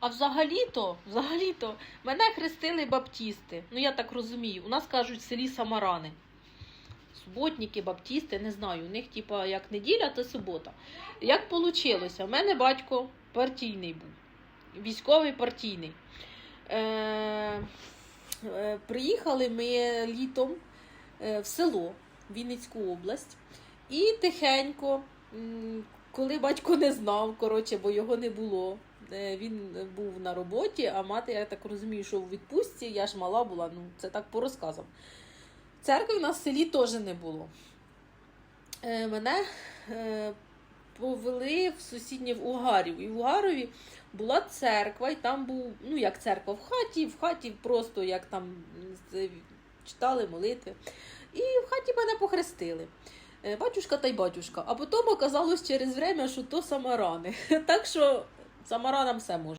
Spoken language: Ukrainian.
А взагалі-то, взагалі-то, мене хрестили баптісти. Ну, я так розумію. У нас кажуть в селі Самарани. Суботники, баптісти, не знаю. У них, типа, як неділя, то субота. Як вийшло? У мене батько партійний був, військовий партійний. Е, е, приїхали ми літом е, в село, Вінницьку область, і тихенько, коли батько не знав, коротше, бо його не було. Е, Він був на роботі, а мати, я так розумію, що в відпустці, я ж мала була, ну це так по розказам. Церкви в нас в селі теж не було. Е, Мене е, повели в сусіднє в Угарів. І в Угарові була церква, і там був, ну як церква в хаті, в хаті просто як там читали молитви. І в хаті мене похрестили. Батюшка та й батюшка. А потім оказалось через время, що то самарани. Так що самаранам все може.